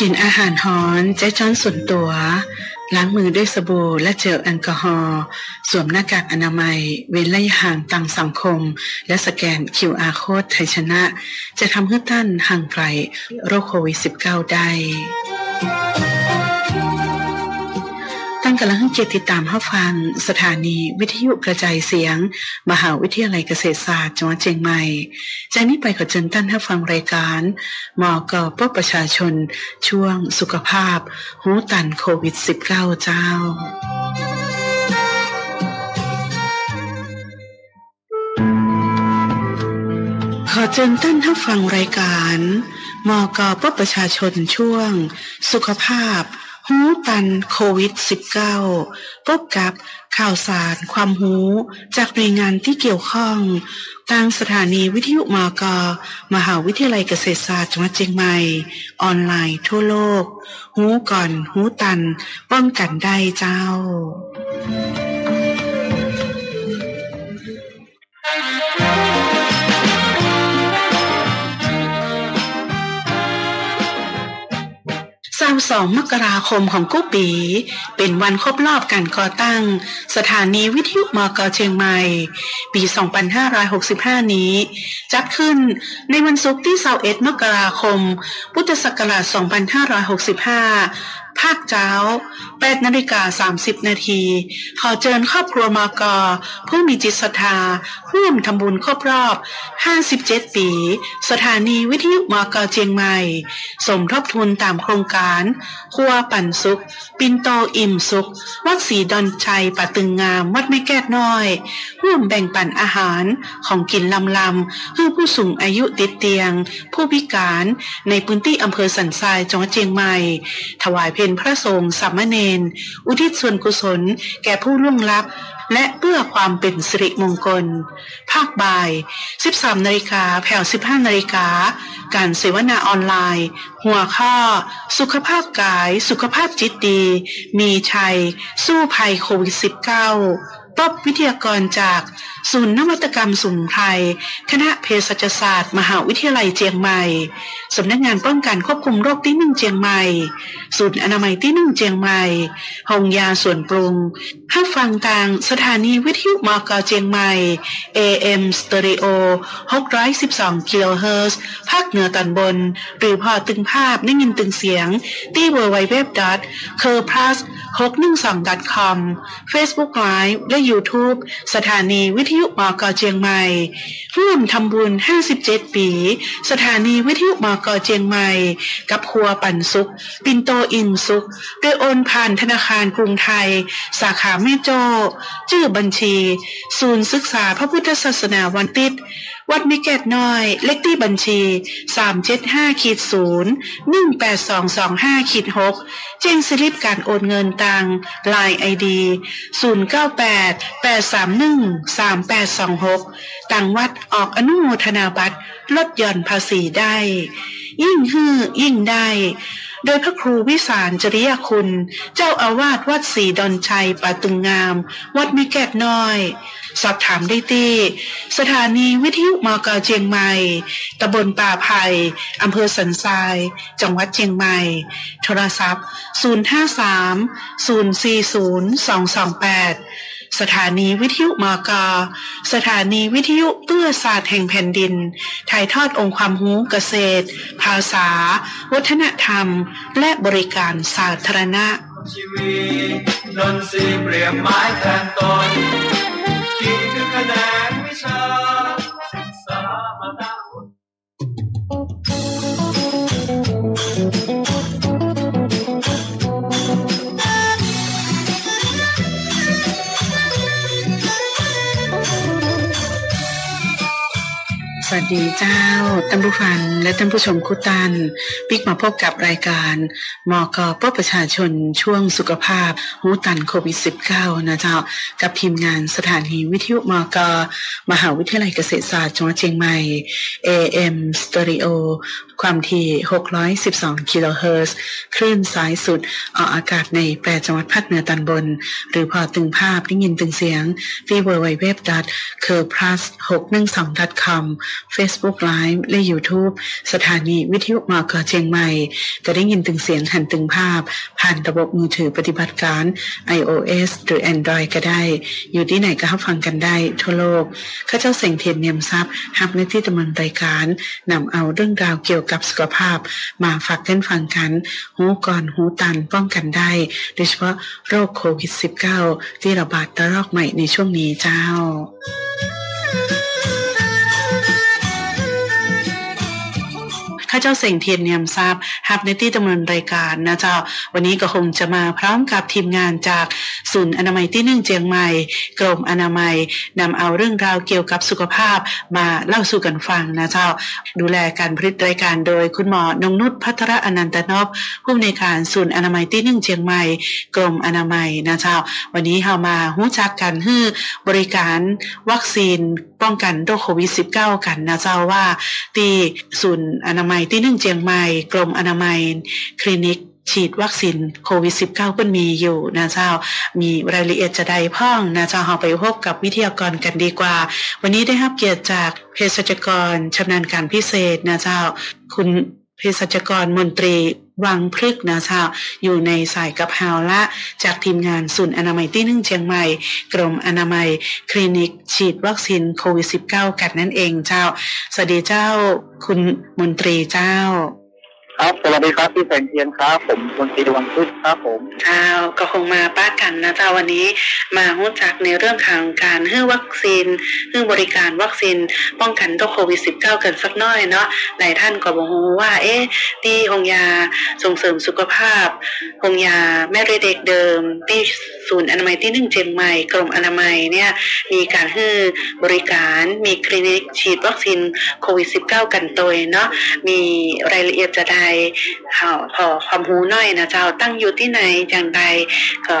กินอาหารฮ้อนใจจ้อนส่วนตัว ล้างมือด้วยสบู่และเจลแอลกอฮอล์สวมหน้ากากอนามัย เว้นระยะห่างต่างสังคม และสแกน QR โค้ดไทยชนะ จะทำให้ท่านห่างไกลโรคโควิด -19 ได้ กำลังให้เกียรติติดตามรับฟังสถานีวิทยุกระจายเสียง มหาวิทยาลัยเกษตรศาสตร์จังหวัดเชียงใหม่จากนี้ไปขอเชิญท่านรับฟังรายการมอกปประชาชน ช่วงสุขภาพ หูตันโควิด -19 เจ้าขอเชิญท่านรับฟังรายการมอกปประชาชนช่วง สุขภาพ หูตันโควิด -19 พบกับข่าวสารความหูจากหน่วยงานที่เกี่ยวข้องทางสถานีวิทยุมก มหาวิทยาลัยเกษตรศาสตร์จังหวัดเชียงใหม่ ออนไลน์ทั่วโลก หูก่อนหูตัน ป้องกันได้เจ้า 22มกราคมของกู้ปี เป็นวันครบรอบการก่อตั้ง สถานีวิทยุมกเชียงใหม่ ปี 2565 นี้ จัดขึ้นในวันศุกร์ที่21มกราคม พุทธศักราช 2565 ภาคเจ้า 8นาฬิกา30 นาทีขอเชิญครอบครัวมากผู้มีจิตศรัทธาร่วมทำบุญครบรอบ 57 ปี สถานีวิทยุมากเชียงใหม่ สมทบทุนตามโครงการครัวปั่นสุข ปินโตอิ่มสุข วัดศรีดอนชัยป่าตึงงาม วัดไม่แก้น้อย ร่วมแบ่งปันอาหารของกินลำลำให้ผู้สูงอายุติดเตียง ผู้พิการในพื้นที่อำเภอสันทรายจังหวัดเชียงใหม่ ถวายเพลพระสงฆ์สามเณรอุทิศส่วนกุศลแก่ผู้ล่วงลับ และเพื่อความเป็นสิริมงคล ภาคบ่าย 13นาฬิกาแผ่ว15นาฬิกา การเสวนาออนไลน์ หัวข้อ สุขภาพกาย สุขภาพจิตดี มีชัย สู้ภัยโควิด -19 ตบวิทยากรจาก ศูนย์นวัตกรรมสุนไพรคณะเภสัชศาสตร์ มหาวิทยาลัยเจียงใหม่ สำนักงานป้องกันควบคุมโรคที่หนึ่งเจียงใหม่ ศูนย์อนามัยที่หนึ่งเจียงใหม่ห้องยาส่วนปรุงห้าฟังทางสถานีวิทยุมกเจียงใหม่ AM Stereo 612กิโลเฮิรตซ์ภาคเหนือตอนบน หรือพอตึงภาพได้ยินตึงเสียง ที่ www. c u r p l u s 612 com Facebook Live และ YouTube สถานีวิทยุมกเจียงใหม่ ร่วมทำบุญ 57 ปี สถานีวิทยุมกเจียงใหม่ กับครัวปันสุข ปินโตอิ่มสุข โดยโอนผ่านธนาคารกรุงไทย สาขาแม่โจ้ ชื่อบัญชี ศูนย์ศึกษาพระพุทธศาสนาวันติด วัดมิเกตน้อย เลขที่บัญชี 375ขีด0 18225ขีด6แจ้งสลิปการโอนเงินตังลายไอดี098 831 3826 ต่างวัดออกอนุโมทนาบัตรลดหย่อนภาษีได้ ยิ่งฮือยิ่งได้ โดยพระครูวิสารจริยคุณ เจ้าอาวาสวัดศรีดอนชัยป่าตึงงาม วัดมิแกตน้อย สอบถามได้ที่สถานีวิทยุมกเชียงใหม่ตำบลป่าไผ่อำเภอสันทราย จังหวัดเชียงใหม่ โทรศัพท์ 053 040 228 สถานีวิทยุมกสถานีวิทยุเพื่อศาสตร์แห่งแผ่นดิน ถ่ายทอดองค์ความรู้เกษตร ภาษา วัฒนธรรม และบริการสาธารณะชีวิตนนทรีเปรียบไม้แทนตนคิดถึงคะแนน สวัสดีเจ้าท่านผู้ฟังและท่านผู้ชมคุตันปิกมาพบกับรายการมอกพบประชาชนช่วงสุขภาพหูตันโควิด -19 นะเจ้า กับทีมงานสถานีวิทยุมอกมหาวิทยาลัยเกษตรศาสตร์จังหวัดเชียงใหม่ AM Stereo ความถี่ 612 กิโลเฮิรตซ์ คลื่นสายสุด ออกอากาศใน8จังหวัดภาคเหนือตอนบน หรือพอตึงภาพได้ยินตึงเสียงที่ www. c u r p l u s 612 com Facebook Live และ YouTube สถานีวิทยุมกเชียงใหม่ก็ได้ยินถึงเสียงหันถึงภาพ ผ่านระบบมือถือปฏิบัติการ iOS หรือ Android ก็ได้ อยู่ที่ไหนก็รับฟังกันได้ทั่วโลกข้าเจ้าเสงเทียนเนียมทรัพย์หับในที่ดำเนินรายการนำเอาเรื่องราวเกี่ยวกับสุขภาพ มาฝากกันฟังกัน หูก่อนหูตันป้องกันได้ โดยเฉพาะโรคโควิด -19 ที่ระบาดระลอกใหม่ในช่วงนี้เจ้า ข้าเจ้าเสียงเทียนเนียมทราบฮับในที่ดำเนินรายการนะเจ้า วันนี้ก็คงจะมาพร้อมกับทีมงานจากศูนย์อนามัยที่หนึ่งเจียงใหม่ กรมอนามัยนำเอาเรื่องราวเกี่ยวกับสุขภาพมาเล่าสู่กันฟังนะเจ้า ดูแลการผลิตรายการโดยคุณหมอนงนุชพัทรอนันตนพผู้อำนวยการศูนย์อนามัยที่หนึ่งเชียงใหม่ กรมอนามัยนะเจ้า วันนี้เรามาหู้จักกันฮื้อบริการวัคซีนป้องกันโรคโควิด -19 กันนะเจ้าว่า ที่ศูนย์อนามัยที่หนึ่งเชียงใหม่ กรมอนามัย คลินิกฉีดวัคซีนโควิด -19 เพิ่นมีอยู่นะเจ้า มีรายละเอียดจะใดพ้องนะเจ้าเราไปพบกับวิทยากรกันดีกว่า วันนี้ได้รับเกียรติจากเภสัชกรชำนาญการพิเศษนะเจ้า คุณเภสัชกรมนตรี วังพฤกนะเจ้าอยู่ในสายกับเฮาละจากทีมงานศูนย์อนามัยที่หนึ่งเชียงใหม่ กรมอนามัย คลินิก ฉีดวัคซีนโควิด -19 กันนั่นเองเจ้า สวัสดีเจ้า คุณมนตรีเจ้า ครับสวัสดีครับพี่แสงเทียนครับ ผมคนตีดวงพุทธครับผมเจ้าวก็คงมาป้ากันนะจ้าวันนี้มารู้จักในเรื่องของการให้วัคซีนให้บริการวัคซีนป้องกันโรคโควิด -19 กันสักหน้อยเนาะหลายท่านก็บอกว่า เอ๊ะที่โรงยาส่งเสริมสุขภาพโรงยาแม่เด็กเดิมที่ศูนย์อนามัยที่หนึ่งเชียงใหม่กรมอนามัยเนี่ยมีการให้บริการมีคลินิกฉีดวัคซีนโควิด -19 กันตัวเนาะมีรายละเอียดจะได้ข่าวพอความรู้น้อยนะเจ้าตั้งอยู่ที่ไหนอย่างใดก็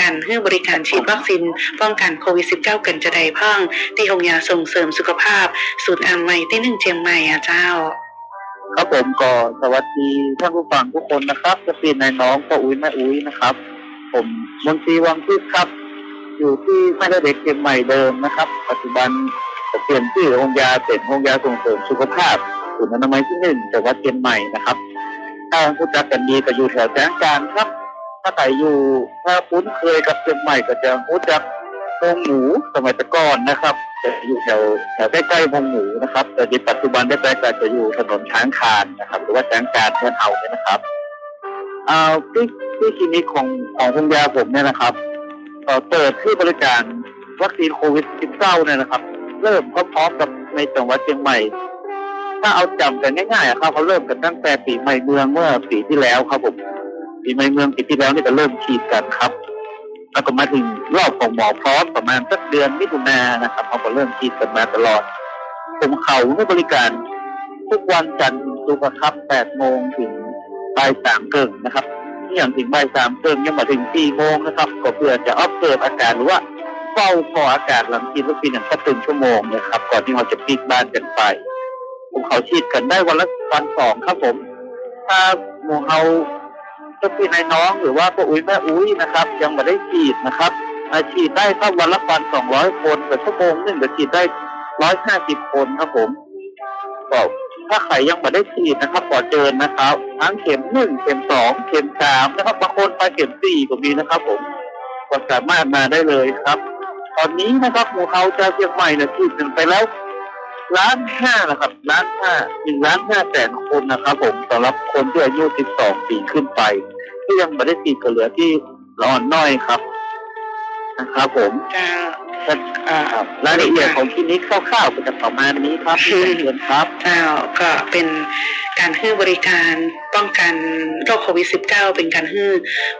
การให้บริการฉีดวัคซีนป้องกันโควิด -19 กันจะได้พ่อง ที่โรงยาส่งเสริมสุขภาพศูนย์อามัยที่หนึ่งเชียงใหม่อะเจ้า ครับผมก็สวัสดีท่านผู้ฟังทุกคนนะครับ จะเป็นนายน้องพ่ออุ้ยแม่อุ้ยนะครับ ผมมนตรีวังพุทธครับ อยู่ที่แม่เด็กเชียงใหม่เดิมนะครับ ปัจจุบันจะเปลี่ยนชื่อโรงยาเป็นโรงยาส่งเสริมสุขภาพ ศูนย์อนามัยที่หนึ่งจังหวัดเชียงใหม่นะครับ ถ้าผู้จักกันดีก็อยู่แถวแจ้งการครับ ถ้าใครอยู่ถ้าคุ้นเคยกับเชียงใหม่ก็จะรู้จักโรงหมูสมัยตะก่อนนะครับ จะอยู่แถวแถวใกล้ๆโรงหมูนะครับ แต่ในปัจจุบันได้แปลงจะอยู่ถนนช้างคานนะครับ หรือว่าช้างการเมืองเอาเนี่ยนะครับอ่าที่ที่คลินิกของของคุณยาผมเนี่ยนะครับเอ่อเปิดที่บริการวัคซีนโควิด -19 เนี่ยนะครับ เริ่มพร้อมๆกับในจังหวัดเชียงใหม่ ถ้าเอาจำกันง่ายๆอะครับเขาเริ่มกันตั้งแต่ปีใหม่เมืองเมื่อปีที่แล้วครับผมปีใหม่เมืองปีที่แล้วนี่ก็เริ่มฉีดกันครับแล้วก็มาถึงรอบของหมอพร้อมประมาณสักเดือนมิถุนายนนะครับเขาก็เริ่มฉีดกันมาตลอดผมเขาให้บริการทุกวันจันทร์ถึงศุกร์ครับ8โมงถึงบ่ายสามเกิงนะครับที่อย่างถึงบ่ายสามเกิงยังมาถึง4โมงนะครับ ก็เพื่อจะอัปเดตอาการหรือว่าเฝ้าคออากาศหลังฉีดวัคซีนอย่างสักตึงชั่วโมงนะครับ ก่อนที่เราจะปิดบ้านกันไป ผมเขาฉีดกันได้วันละวันสองครับผม ถ้าหมู่เฮาจะเป็นนายน้องหรือว่าป้าอุ้ยแม่อุ้ยนะครับ ยังไม่ได้ฉีดนะครับฉีดได้ถ้าวันละวันสองร้อยคนแต่ชั่วโมงหนึ่งจะฉีดได้ร้อยห้าสิบคนครับผมก็ถ้าใครยังไม่ได้ฉีดนะครับขอเชิญนะครับ ทั้งเข็มหนึ่งเข็มสองเข็มสามนะครับบางคนไปเข็มสี่ก็มีนะครับ ผมก็สามารถมาได้เลยครับ ตอนนี้นะครับหมู่เฮาจะเชียงใหม่เนี่ยฉีดกันไปแล้ว ล้านห้านะครับล้านห้าหนึ่งล้านห้าแสนคนนะครับ ผมสำหรับคนที่อายุ12ปีขึ้นไป ที่ยังไม่ได้ติดก็เหลือที่รอนน้อยครับ นะครับผม จ้า รายละเอียดของคลินิกคร่าวๆก็จะประมาณนี้ครับพี่เดือนครับเจ้าก็เป็นการให้บริการป้องกันโรคโควิด -19 เป็นการให้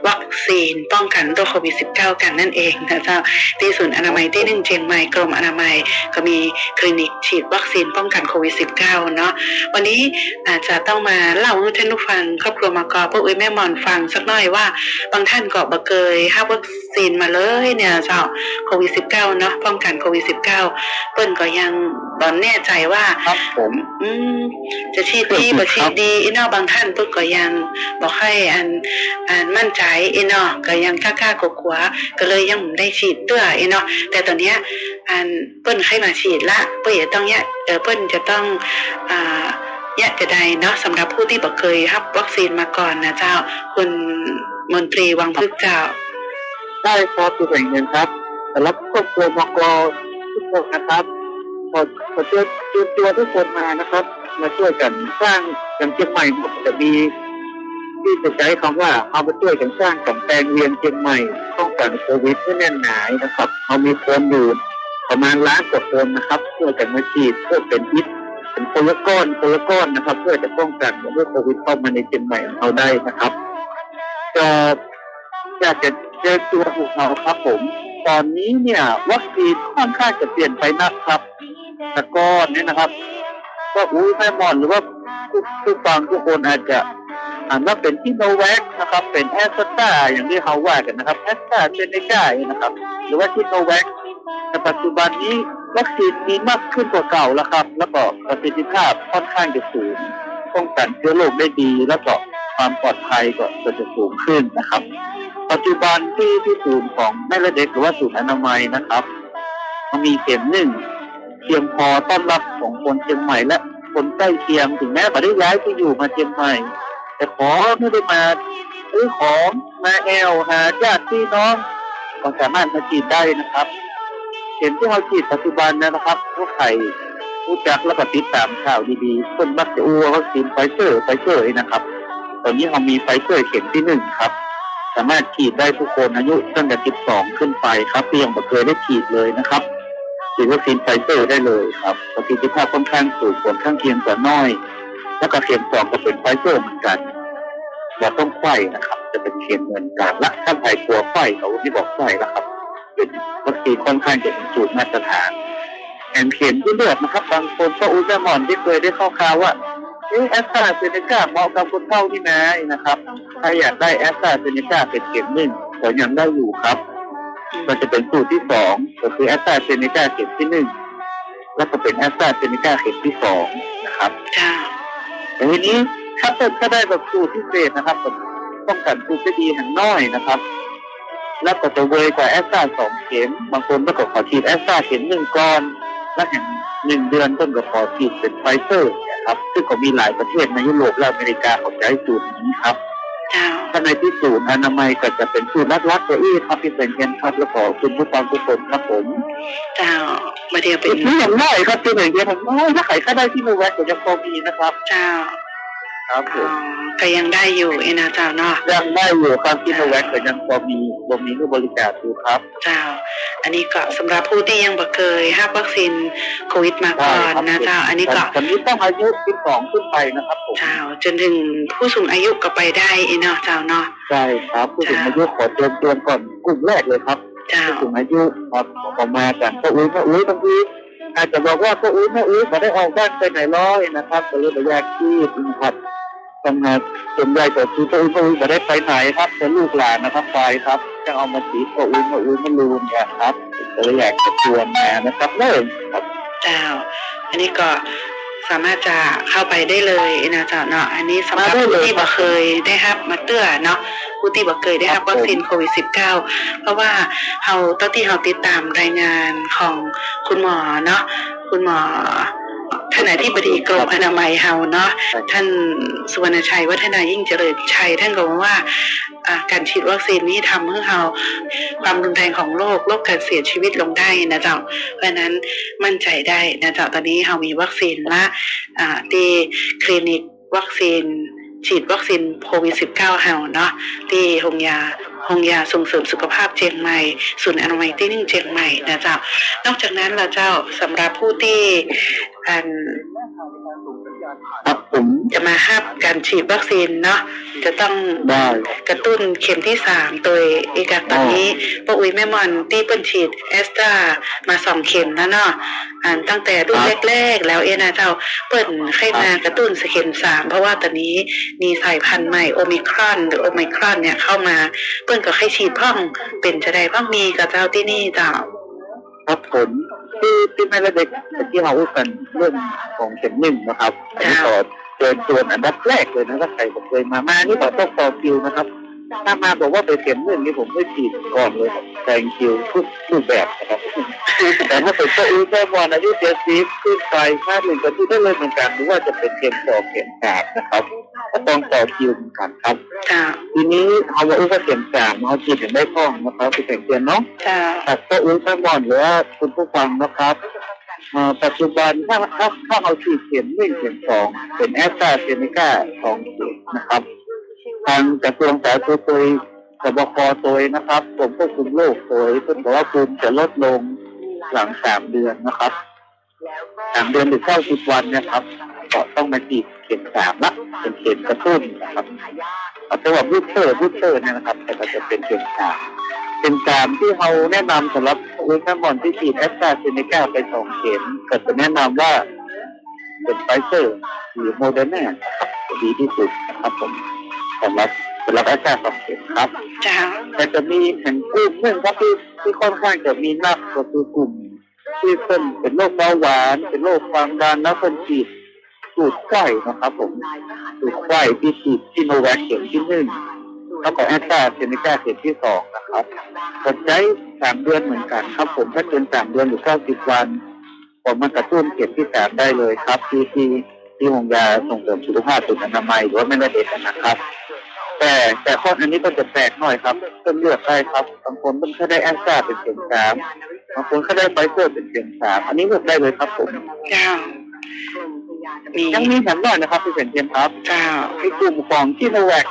วัคซีน ป้องกันโรคโควิด -19 กันนั่นเองนะเจ้าที่ศูนย์อนามัยที่หนึ่งเชียงใหม่กรมอนามัยก็มีคลินิกฉีดวัคซีนป้องกันโควิด -19 เนาะวันนี้อาจจะต้องมาเล่าให้ท่านผู้ฟังครอบครัวมากอพวกอุ้ยแม่หมอนฟังสักหน่อยว่าบางท่านก็บ่เคยรับวัคซีนมาเลยเนี่ยเจ้าโควิด -19 เนาะป้องกันโควิด -19 เปิ้นก็ยังบ่แน่ใจว่าครับผม อืม จะฉีดดีบ่ฉีดดีอีเนอบางท่านเพิ่นก็ยังบ่ค่อยอันอันมั่นใจอีเนาะก็ยังกล้าๆกลัวๆก็เลยยังบ่ได้ฉีดตัวอีเนาะแต่ตอนเนี้ยอันเปิ้นให้มาฉีดละเปิ้นจะต้องแยกเออเปิ้นจะต้องอ่าแยกจะใดเนาะสำหรับผู้ที่บ่เคยรับวัคซีนมาก่อนนะเจ้า คุณมนตรีวังพึกษ์เจ้า ได้ครับตัวแห่งเงินครับ แต่รับครอบครัวมกทุกคนนะครับขอขอเชิญเชิญตัวทุกคนมานะครับ มาช่วยกันสร้างอย่างเชียงใหม่มันจะมีที่จะใช้คำว่าเอามาช่วยกันสร้างกำแพงเวียนเชียงใหม่ป้องกันโควิดให้แน่นหนานะครับเรามีคนอยู่ประมาณล้านกว่าคนนะครับช่วยกันมาฉีดเพื่อเป็นพิษเป็นคลก้อนคลก้อนนะครับ เพื่อจะป้องกันไม่ให้โควิดเข้ามาในเชียงใหม่ของเราได้นะครับ ก็อยากจะเจอตัวพวกเราครับผม ตอนนี้เนี่ยวัคซีนค่อนข้างจะเปลี่ยนไปนักครับ แต่ก้อนเนี่ยนะครับ ก็อุ้ยแม่มอนหรือว่าผู้ฟังทุกคนอาจจะอ่านว่าเป็นที่โนแวคนะครับ เป็นแอสตราอย่างที่เขาว่ากันนะครับแอสตราเซเนกานะครับ หรือว่าที่โนแวคแต่ปัจจุบันนี้วัคซีนมีมากขึ้นกว่าเก่าแล้วครับ แล้วก็ประสิทธิภาพค่อนข้างจะสูงป้องกันเชื้อโรคได้ดี แล้วก็ความปลอดภัยก็จะสูงขึ้นนะครับ ปัจจุบันที่ที่ศูนย์ของแม่และเด็กหรือว่าศูนย์อนามัยนะครับมันมีเข็มหนึ่งเพียงพอต้อนรับของคนเชียงใหม่และคนใกล้เคียงถึงแม้ไม่ได้ย้ายที่อยู่มาเชียงใหม่ แต่ขอไม่ได้มาซื้อของมาแอลหาญาติพี่น้องก็สามารถมาฉีดได้นะครับเข็มที่เราฉีดปัจจุบันนะครับพวกไข่รู้จักแล้วก็ติดตามข่าวดีๆคนมักจะอ้ววัคซีนไฟเซอร์ไฟเซอร์นะครับ ตอนนี้เรามีไฟเซอร์เข็มที่หนึ่งครับามารถฉีดได้ทุกคนอายุตั้งแต่ 12 ขึ้นไปครับที่ยังไม่เคยได้ฉีดเลยนะครับฉีดวัคซีนไฟเซอร์ได้เลยครับประสิทธิภาพค่อนข้างสูงผลข้างเคียงกว่าน้อย แล้วก็เข็มสองก็เป็นไฟเซอร์เหมือนกันเราต้องไข้นะครับ จะเป็นเข็มเหมือนกันและถ้าใครกลัวไข้เขาที่บอกไข้แล้วครับ เป็นวัคซีนค่อนข้างจะเป็นสูตรมาตรฐานแอนเข็มที่เลือดนะครับ บางคนก็อุลตร้าหมอนที่เคยได้ข้าข่าวว่า เอ๊ะแอสตราเซเนกาเหมาะกับคนเฒ่าที่ไหนนะครับ ถ้าอยากได้แอสตราเซเนกาเป็นเข็มหนึ่งก็ยังได้อยู่ครับ มันจะเป็นสูตรที่สองก็คือแอสตราเซเนกาเข็มที่หนึ่งแล้วก็เป็นแอสตราเซเนกาเข็มที่สองนะครับเจ้าแต่ทีนี้ถ้าเป็นถ้าได้แบบสูตรพิเศษนะครับแบบป้องกันสูตรได้ดีหันน้อยนะครับ แล้วก็จะเวยกว่าแอสตราสองเข็ม บางคนก็ขอฉีดแอสตราเข็มหนึ่งก้อน แล้วแห่งหนึ่งเดือนต้นก็ขอฉีดเป็นไฟเซอร์เนี่ย ครับ ซึ่งก็มีหลายประเทศในยุโรปและอเมริกาเขาใช้สูตรนี้ครับเจ้าถ้าในที่ศูนย์อนามัยก็จะเป็นสูตรลักๆตัวอี้ครับที่เป็นเงินครับแล้วก็คุณผู้ฟังทุกคนครับผมเจ้ามาเดียวเป็เป็นนที่อย่างน้อยครับที่หนึ่งเดียวผมน้อยถ้าใครก็ได้ที่มูแวกก็ยังพอมีนะครับ เจ้า ครับผอ๋อมก็ยังได้อยู่เอนะเจ้าเนาะยังได้อยู่ครับที่มูแวกก็ยังพอมีพอมีให้บริการอยู่ครับ เจ้า อันนี้ก็สำหรับผู้ที่ยังบ่เคยรับวัคซีนโควิดมาก่อนนะเจ้า อันนี้ก็ตอนนี้ต้องอายุ12ขึ้นไปนะครับผมเจ้าจนถึงผู้สูงอายุก็ไปได้เอเนาะเจ้าเนาะใช่ครับ ผู้สูงอายุขอเตือนเตือนก่อนกลุ่มแรกเลยครับเจ้าผู้สูงอายุครับออกมาจากก็อุ้ยก็อุ้ยบางทีอาจจะบอกว่าก็อุ้ยก็อุ้ยมาได้ออกบ้านไปไหนร้อยนะครับก็เลยไปแยกที่ครับทำงานส่วนใหญ่ก็คือก็อุ้ยก็อุ้ยมาได้ไปไหนครับแต่ลูกหลานนะครับไปครับ จะเอามาสีก็อุ้ยก็อุ้ยมาลืมเนี่ยครับก็เลยอยากจะชวนมานะครับเริ่มครับเจ้า อันนี้ก็สามารถจะเข้าไปได้เลยนะเจ้าเนาะอันนี้สำหรับผู้ที่บ่เคยได้รับมาเตื้อเนาะผู้ที่บ่เคยได้รับวัคซีนโควิด -19 เพราะว่าเฮาตอนที่เฮาติดตามรายงานของคุณหมอเนาะคุณหมอ ท่านอธิบดีกรมอนามัยเฮาเนาะท่านสุวรรณชัยวัฒนายิ่งเจริญชัยท่านก็บอกว่าการฉีดวัคซีนนี้ทำให้เราความรุนแรงของโรคลดการเสียชีวิตลงได้นะเจ้าเพราะนั้นมั่นใจได้นะเจ้าตอนนี้เรามีวัคซีนละที่คลินิกวัคซีน ฉีดวัคซีนโควิด -19 เฮาเนาะที่โรงยา โรงยาส่งเสริมสุขภาพเชียงใหม่ศูนย์อนามัยที่หนึ่งเชียงใหม่นะเจ้า นอกจากนั้นเราเจ้าสำหรับผู้ที่อัน ครับผมจะมาห้าบการฉีดวัคซีนเนาะจะต้องได้กระตุ้นเข็มที่สามโดยอีกตอนนี้ป้าอุ้ยแม่มอนที่เปิ้นฉีดแอสตรามาสองเข็มแล้วเนาะอ่านตั้งแต่รุ่นแรก ๆ แล้วเอ็นะเจ้าเปิ้นให้มากระตุ้นเข็มสามเพราะว่าตอนนี้มีสายพันธุ์ใหม่โอมิครอนหรือโอไมครอนเนี่ยเข้ามา เปิ้นก็ให้ฉีดพ่องเป็นจะได้พ่องมีกับเจ้าที่นี่เจ้า ครับผมที่ที่แม่และเด็กที่เราพูดกันเรื่องของเข็มหนึ่งนะครับอันนี้ขอเชิญชวนอันดับแรกเลยนะถ้าใครผมเคยมามานี่บอกต้องต่อคิวนะครับ ถ้ามาบอกว่าไปเข็มหนึ่งนี่ผมไม่ฉีดก่อนเลยครับแซงคิวทุกรูปแบบนะครับแต่ถ้าเป็นตัวอื่นได้วันอายุเจ็ดสิบขึ้นไปค่าหนึ่งก็ที่ได้เลยเหมือนกันหรือว่าจะเป็นเข็มสองเข็มสามนะครับก็ต้องต่อคิวเหมือนกันครับเจ้าทีนี้เอาว่าอุ้ยก็เข็มสามเขาฉีดถึงได้พ้องนะครับเป็นแข่งเตียนเนาะเจ้าแต่ก็อุ้ยข้างบอนหรือว่าคุณผู้ฟังนะครับเอ่อปัจจุบันถ้าถ้าถ้าเอาฉีดเข็มหนึ่งเข็มสองเป็นแอสตราเซเนกาสองเข็มนะครับ ทางกระทรวงสาธารณสุขโดยสบคโดยนะครับกรมควบคุมโรคโดยเพิ่นบอกว่าภูมิจะลดลงหลังสามเดือนนะครับสามเดือนหรือเก้าสิบวันเนะครับก็ต้องมาฉีดเข็มสามละเป็นเข็มกระตุ้นนะครับเอาแต่ว่าบูสเตอร์บูสเตอร์เนี่ยนะครับ แต่ก็จะเป็นเข็มสามเป็นสามที่เราแนะนำสำหรับเวอร์ชันบอลที่ฉีดแอสตราเซเนกาไปสองเข็มก็จะแนะนำว่าเป็นไฟเซอร์หรือโมเดอร์นาจะดีที่สุดนะครับผม สำหรับสำหรับแอสตราสองเข็มครับเจ้าแต่จะมีแห่งกลุ่มหนึ่งครับที่ที่ค่อนข้างจะมีนักก็คือกลุ่ม ที่เป็นเป็นโรคเบาหวาน เป็นโรคความดันแล้วเป็นฉีดสูดไข้นะครับ ผมสูดไข้ที่ฉีดซิโนแวคเข็มที่หนึ่งแล้วก็แอสตราเซเนกาเข็มที่สองนะครับกดใช้สามเดือนเหมือนกันครับ ผมถ้าเกินสามเดือนหรือเก้าสิบวันผมมากระตุ้นเข็มที่สามได้เลยครับที่ที่ที่โรงยาส่งเสริมสุขภาพสุขอนามัยหรือว่าไม่ได้เด็ดนะครับ แต่แต่ข้ออันนี้ก็จะแปลกหน่อยครับเพิ่มเลือกได้ครับบางคนเพิ่งแค่ได้แอสตราเป็นเข็มสามบางคนแค่ได้ไฟเซอร์เป็นเข็มสามอันนี้เลือกได้เลยครับผมเจ้ามียังมีแถมด้วยนะครับที่เป็นเข็มครับเจ้าในกลุ่มของที่โนแวค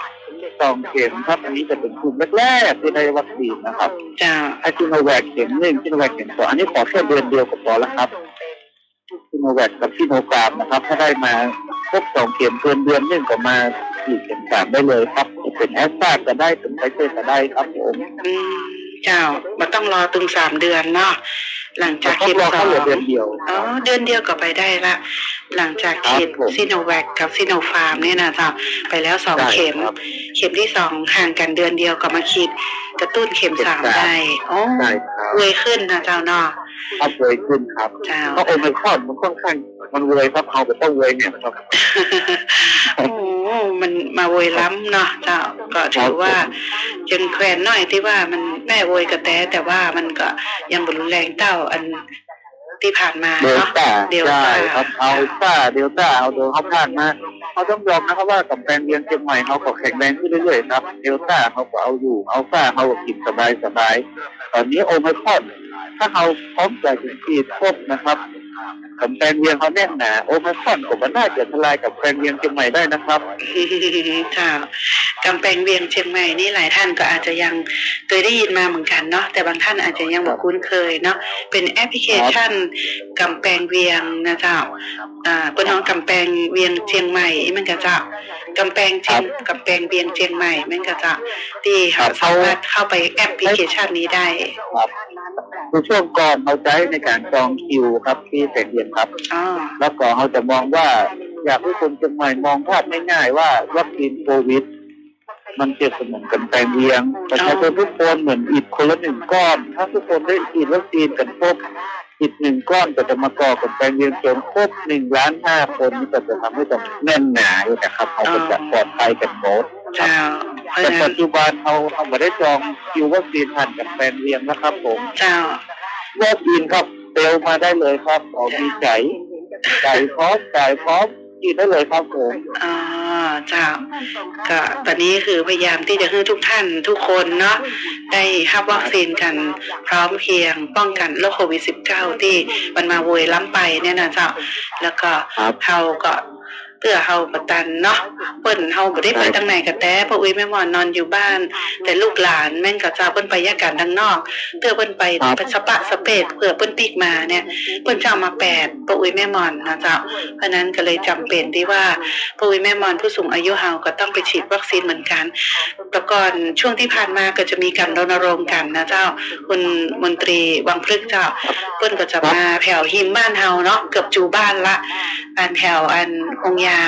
สองเข็มครับ อันนี้จะเป็นกลุ่มแรกๆที่ได้วัคซีนนะครับเจ้าไอซิโนแวคเข็มหนึ่งซิโนแวคเข็มสองอันนี้ขอแค่เดือนเดียวก็พอแล้วครับซิโนแวคกับซิโนฟาร์มนะครับ ถ้าได้มาครบสองเข็มเกินเดือนหนึ่งก็มา ฉีดเข็มสามได้เลยครับจะเป็นแอสตราก็ได้เป็นไฟเซอร์ก็ได้ครับผมอืมเจ้ามาต้องรอตึงสามเดือนเนาะหลังจากต้อเข็งมรอสอแค่งเหลือเดือนเดียวอ๋อเดือนเดียวก็ไปได้ละ หลังจากฉีดครับผมซิโนแวคกับซิโนฟาร์มเนี่ยนะเจ้าไปแล้วสองได้เข็มครับเข็มที่สองห่างกันเดือนเดียวก็มาฉีดกระตุ้นเข็มสามเข็มสามได้โอ้ได้ครับเวยขึ้นนะเจ้าเนาะครับเวยขึ้นครับเจ้าก็โอไมครอนมันค่อนข้างมันเวยครับเอาไปต้องเวยเนี่ยครับโอ้ มันมาโวยล้ำเนาะเจ้าก็ถือว่ายังแควนหน่อยที่ว่ามันแม่โวยกระแตแต่ว่ามันก็ยังบรุนแรงเต้าอันที่ผ่านมาเดลเนาะต้าเดลต้าใช่ครับเอาต้าเดลต้าเอาโดนเขาผ่านมาเขาต้องยอมนะครับว่ากับแปลงเรียนเชียงใหม่เขาก็แข็งแรงขึ้นเรื่อยๆครับเดลต้าเขาก็เอาอยู่เอาต้าเขาก็กินสบายสบายๆตอนนี้โอไมครอน ถ้าเขาพร้อมใจถึงฉีดครบนะครับกับแปลงเรียนเขาแน่นหนาโอไมครอนผมว่าน่าจะทลายกับแปลงเรียนเชียงใหม่ได้นะครับค่ะกำแพงเวียงเชียงใหม่นี่หลายท่านก็อาจจะยังเคยได้ยินมาเหมือนกันเนาะแต่บางท่านอาจจะยังไม่คุ้นเคยเนาะเป็นแอปพลิเคชันกำแพงเวียงนะเจ้าอ่าเป็นน้องกำแพงเวียงเชียงใหม่มันก็เจ้ากำแพงเชียงกำแพงเวียงเชียงใหม่มันก็เจ้าที่เขาสามารถเข้าไปแอปพลิเคชันนี้ได้ ครับคือช่วงก่อนเขาใช้ในการจองคิวครับที่แสงเรียนครับอ๋อแล้วก็เขาจะมองว่าอยากให้คนเชียงใหม่มองภาพง่ายๆว่าวัคซีนโควิด มันเปรียบเสมือนกันแปลงเวียงประชาชนทุกคนเหมือนอิฐคนละหนึ่งก้อน ถ้าทุกคนได้ฉีดวัคซีนกันครบอิฐหนึ่งก้อนก็จะมาก่อกันแปลงเวียงจนครบหนึ่งล้านห้าคนนี่ก็จะทำให้ต้องแน่นหนาอยู่นะครับเขาก็จะปลอดภัยกันหมด เจ้าเพราะแต่ฉะนั้ปันจจุบันเขาเขาไม่ได้จองคิววัคซีนทันกับแปลงเวียงนะครับผมเจ้า วัคซีนครับเซลมาได้เลยครับขอมีใจใจพร้อมใจพร้อมกินได้เลยครับผม อ๋อเจ้า ก็ตอนนี้คือพยายามที่จะให้ทุกท่านทุกคนเนาะได้รับวัคซีนกันพร้อมเพรียงป้องกันโรคโควิด -19 ที่มันมาโวยล้ำไปเนี่ยนะเจ้า แล้วก็ครับเฮาก็ เพื่อเฮาประตันเนาะเปิ้นเฮาบ่ได้ไปทางไหนกะแต่เพราะอุ้ยแม่หมอนนอนอยู่บ้าน แต่ลูกหลานแม่นก็เจ้าเปิ้นไปยาการทางนอกเพื่อเปิ้นไปครับไปสปะสเปดเพื่อเปิ้นปีกมาเนี่ยเปิ้นจะเอามาแปดปะอุ้ยแม่หมอนนะเจ้าเพราะนั้นก็เลยจำเป็นที่ว่าปุ้ยแม่มอนผู้สูงอายุเฮาก็ต้องไปฉีดวัคซีนเหมือนกันแต่ก่อนช่วงที่ผ่านมาก็จะมีการรณรงค์กันนะเจ้าคุณมนตรีวังพฤกษ์เจ้าเพิ่นก็จะมาแผ่วหิมบ้านเฮาเนาะเกือบจูบ้านละอันแถวอันองค์ยา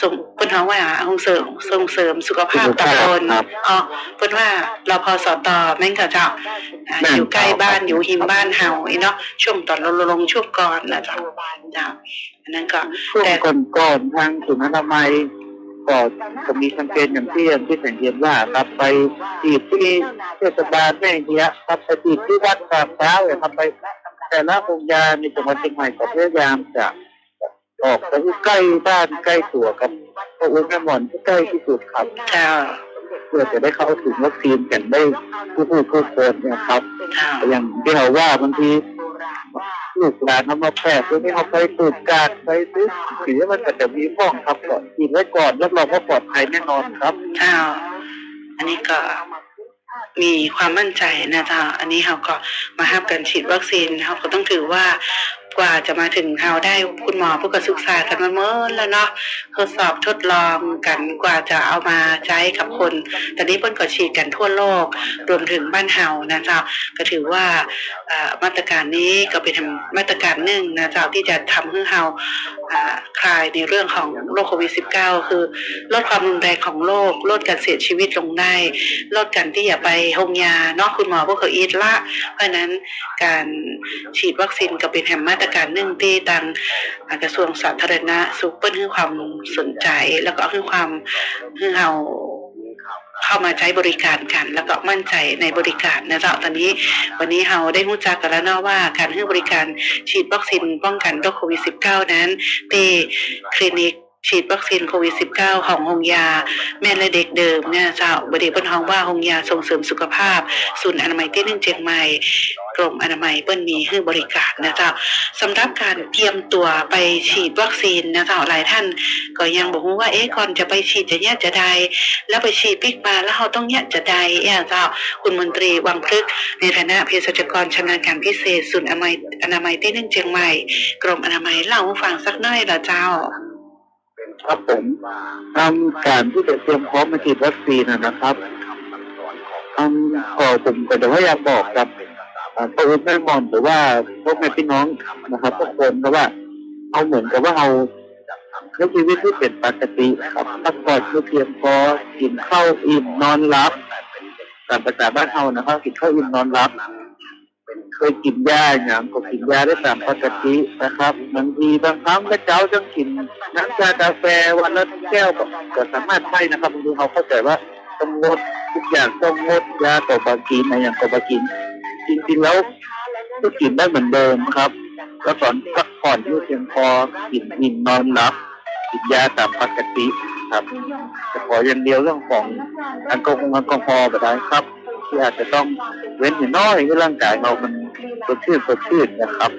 ส่งเพิ่นเฮาว่าส่งเสริมส่งเสริมสุขภาพตำบลครับอ๋อเพิ่นว่าเราพอสตแม่นก็เจ้าอ่าแม่นอยู่ใกล้บ้านครับอยู่หิมบ้านเฮาไอ้เนาะช่วงตอนรณรงค์ช่วงก่อนนะเจ้าเจ้าอันนั้นก็ช่วงแต่ก่อนๆทางศูนย์อนามัยก็จะมีแคมเปญอย่างที่อย่างที่สังเกตว่าครับไปฉีดที่เทศบาลแม่เฮียครับไปฉีดที่วัดกาบเช้าเนี่ยครับไปแต่ละโรงยาในจังหวัดเชียงใหม่ก็พยายามจะ ออกไปที่ใกล้บ้านใกล้ตัวกับพระอุ้มแม่หมอนที่ใกล้ที่สุดครับเจ้าเพื่อจะได้เข้าถึงวัคซีนกันได้ทุกผู้ทุกคนเนะครับเจ้าอย่างที่เราว่าบางทีลูกหลานเขามาแพร่เพื่อที่เขาไปสูดการไปซื้อถือว่ามันก็จะมีห้องครับก่อนกินไว้ก่อนรับรองว่าปลอดภัยแน่นอนครับเจ้าอันนี้ก็มีความมั่นใจนะเจ้าอันนี้เราก็มาห้ามกันฉีดวัคซีนเราก็ต้องถือว่า กว่าจะมาถึงเราได้คุณหมอผู้ก็ศึกษากันมาเมื่อแล้วเนาะทดสอบทดลองกันกว่าจะเอามาใช้กับคน ตอนนี้เปิ้นก็ฉีดกันทั่วโลก รวมถึงบ้านเฮานะเจ้าก็ถือว่ามาตรการนี้ก็เป็นมาตรการหนึ่งนะเจ้าที่จะทำให้เฮาคลายในเรื่องของโรคโควิด -19 คือลดความรุนแรงของโรคลดการเสียชีวิตลงได้ ลดการที่อย่าไปโรงยาเนาะคุณหมอพวกเขาอีทละ เพราะนั้นการฉีดวัคซีนก็เป็นแห่งมาตรการหนึ่งที่ทางกระทรวงสาธารณสุขเปิ้นให้ความสนใจ แล้วก็ให้ความให้เราเข้ามาใช้บริการกัน แล้วก็มั่นใจในบริการนะเจ้าตอนนี้วันนี้เราได้รู้จักกันแล้วเนาะว่าการให้บริการฉีดวัคซีนป้องกันโรคโควิด -19 นั้นที่คลินิก ฉีดวัคซีนโควิด -19 ของโรงยา แม่และเด็กเดิมเนี่ยเจ้าบดีเปิ้นฮ้องว่าโรงยาส่งเสริมสุขภาพ ศูนย์อนามัยที่หนึ่งเชียงใหม่กรมอนามัยเปิ้นมีให้บริการนะเจ้าสำหรับการเตรียมตัวไปฉีดวัคซีนนะเจ้าหลายท่าน ก็ยังบอกว่าเอ๊ะก่อนจะไปฉีดจะเนี่ยจะใดแล้วไปฉีดปิกมาแล้วเราต้องเนี่ยจะใดเอะเจ้าคุณมนตรีวังพฤกษ์ในฐานะเภสัชกรชำนาญการพิเศษ ศูนย์อนามัยอนามัยที่หนึ่งเชียงใหม่ กรมอนามัยเล่าให้ฟังสักหน่อยละเจ้า ครับผมทำการที่จะเตรียมพร้อมมาฉีดวัคซีนนะครับอืมก็ผมก็จะพยายามบอกกับพ่ออุ้มแม่มอนหรือว่าพวกแม่พี่น้องนะครับทุกคนเพราะว่าเอาเหมือนกับว่าเราใช้ชีวิตที่เป็นปกติครับพักผ่อนไม่เพียงพอกินข้าวอิ่มนอนหลับตามภาษาบ้านเรานะครับกินข้าวอิ่มนอนหลับ เคยกินยาอย่างก็กินยาได้ตามปกตินะครับบางทีบางครั้งก็เจ้าต้องกินน้ำชากาแฟวันละแก้วก็สามารถใช่นะครับบางทีเขาเข้าใจว่าต้องงดทุกอย่างต้องงดยาต่อบากินอะไรอย่างต่อบากิน จริงๆแล้วก็กินได้เหมือนเดิมครับแล้วตอนพักผ่อนที่เพียงพอกินอิ่มนอนหลับกินยาตามปกติครับแต่ขออย่างเดียวเรื่องของแอลกอฮอล์แอลกอฮอล์แบบนั้นครับ ที่อาจจะต้องเว้นอย่างน้อยให้ร่างกายเรามันสดชื่นสดชื่นนะครับ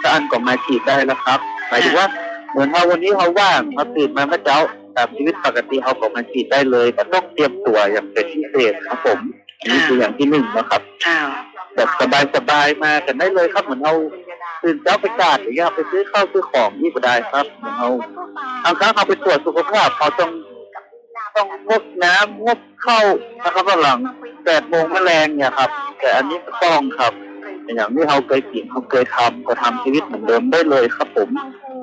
ถ้าอันก็มาฉีดได้แล้วครับ หมายถึงว่าเหมือนเราวันนี้เขาว่างมาตื่นมาเมื่อเช้าตามชีวิตปกติเขาก็มาฉีดได้เลยแต่ต้องเตรียมตัวอย่างเป็นพิเศษครับผมอันนี้คืออย่างที่หนึ่งนะครับเจ้าแบบสบายๆมากันได้เลยครับเหมือนเราตื่นเช้าไปกาดอย่างเงี้ยไปซื้อข้าวซื้อของนี่ก็ได้ครับเหมือนเราบางครั้งเราไปตรวจสุขภาพเขาต้องต้องงดน้ำงดเข้านะครับหลัง แปดโมงแมลงเนี่ยครับ แต่อันนี้ก็ต้องครับ อย่างที่เราเคยกินเขาเคยทำก็ทำชีวิตเหมือนเดิมได้เลยครับ ผม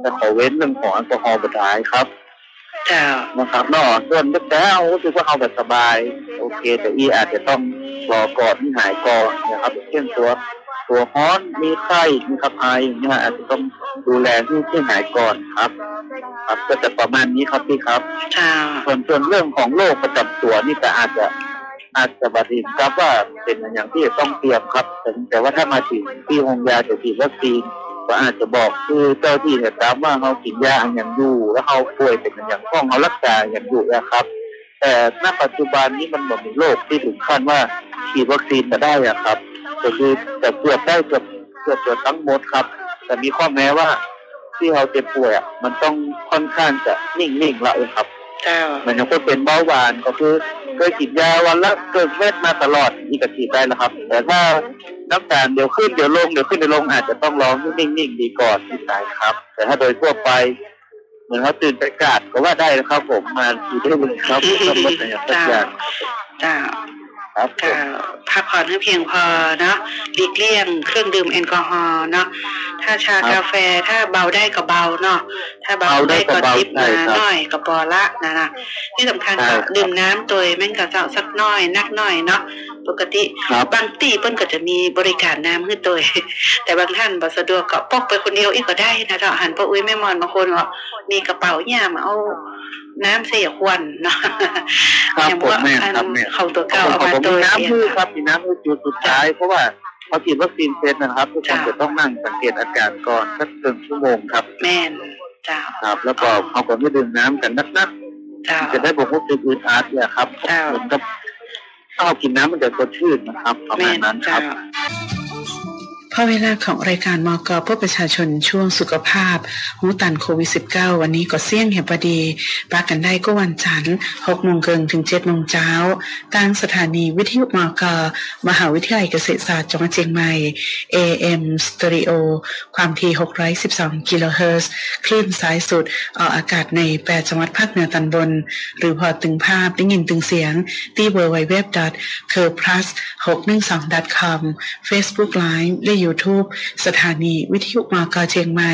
แต่ขอเว้นเรื่องของแอลกอฮอล์ไปได้ครับเจ้านะครับนอกส่วนแต่เอารู้สึกว่าเอาแบบสบาย โอเค แต่อีอาจจะต้องรอก่อนที่หายก่อนนะครับเช่นตัวตัวฮ้อนมีไข้มีขับไออย่างเนี่ยอาจจะต้องดูแลที่ที่หายก่อนครับ ครับก็จะประมาณนี้ครับพี่ครับเจ้าส่วนส่วนเรื่องของโรคประจำตัวนี่ก็อาจจะ อาจจะบัดนี้ครับว่าเป็นอย่างที่ต้องเตรียมครับแต่แต่ว่าถ้ามาถึงที่โรงยาจะฉีดวัคซีนก็อาจจะบอกคือเจ้าที่เนี่ยตามว่าเขากินยาอย่างอยู่แล้วเขาป่วยเป็นอย่างต้องเขารักษาอย่างอยู่นะครับ แต่ณปัจจุบันนี้มันบอกมีโรคที่ถึงขั้นว่าฉีดวัคซีนจะได้อะครับก็คือแต่เกือบได้เกือบเกือบจะทั้งหมดครับ แต่มีข้อแม้ว่าที่เขาเจ็บป่วยอะมันต้องค่อนข้างจะนิ่งๆแล้วครับ เจ้าเหมือนอย่างคนเป็นเบาหวานก็คือเคยกินยาวันละเกินเม็ดมาตลอดนี่ก็ฉีดได้แล้วครับ แต่ถ้าน้ำตาลเดี๋ยวขึ้นเดี๋ยวลงเดี๋ยวขึ้นเดี๋ยวลงอาจจะต้องรอให้นิ่งๆดีก่อนที่ได้ครับ แต่ถ้าโดยทั่วไป เหมือนเขาตื่นไปกาดก็ว่าได้นะครับผมมาฉีดได้เลยครับทำรถอย่างสักอย่างเจ้า ครับผก็มพักผ่อนให้เพียงพอเนาะหลีกเลี่ยงเครื่องดื่มแอลกอฮอล์เนาะถ้าชากาแฟถ้าเบาได้ก็เบาเนาะถ้าเบาได้ก็จิบมาหน่อยก็พอละนะนะที่สำคัญก็ดื่มน้ำตัวแม่งกะเจ้าสักหน้อยนักหน่อยเนาะปกติครับบางที่เปิ้นก็จะมีบริการน้ำให้ตัวแต่บางท่านบ่สะดวกก็พกไปคนเดียวอีกก็ได้นะเจ้าหันป้าอุ้ยแม่มอนบางคนก็มีกระเป๋าเนี่ยมาเอา น้ำเสียควันเนาะครับอย่างผมว่าแม่อันครับแม่เขาตัวขอเก่าเอาผมมาผมตัมีวน้ำเดียมืวอครับมีน้ำมือจุดสุดท้ายเพราะว่าพอฉีดวัคซีนเสร็จนะครับทุกคนจ้ะจะต้องนั่งสังเกตอาการก่อนสักครึ่งชั่วโมงครับ แม่นเจ้าครับ แล้วก็เขาก็ไม่ดื่มน้ำกันนักเจ้าๆจะได้บอกว่าเป็นอึดอัดเนี่ยครับจ้ะเหมือนกับถ้าเรากินน้ำมันจะสดชื่นนะครับประแม่มาณนนั้นคเจ้ารับ พอเวลาของรายการมกเพื่อประชาชนช่วงสุขภาพหูตันโควิด -19 วันนี้ก็เสี่ยงเหียบดีปากันได้ก็วันจันทร์6โมงเกิงถึง7โมงเช้าทางสถานีวิทยุมกมหาวิทยาลัยเกษตรศาสตร์จังหวัดเชียงใหม่ AM Stereo ความถี่ 612 กิโลเฮิรตซ์คลื่นสายสุดออกอากาศใน8จังหวัดภาคเหนือตอนบน หรือพอตึงภาพได้ยินตึงเสียงที่ www.curplus612.com Facebook Live และ YouTube สถานีวิทยุมากาเชียงใหม่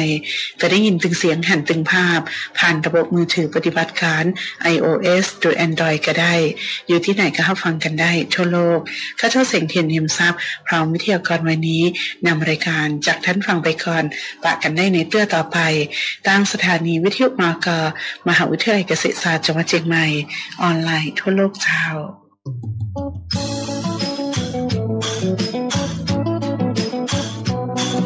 จะได้ยินตึงเสียงหันตึงภาพ ผ่านระบบมือถือปฏิบัติการ iOS หรือ Android ก็ได้ อยู่ที่ไหนก็เข้าฟังกันได้ทั่วโลก ข้าเจ้าเสียงเทียนเฮียมทรัพย์ พร้อมวิทยากรวันนี้นำรายการจากท่านฟังไปก่อนปะกันได้ในเตื้อต่อไปตั้งสถานีวิทยุมากามหาวิทยาลัยเกษตรศาสตร์จังหวัดเชียงใหม่ ออนไลน์ทั่วโลกเช้า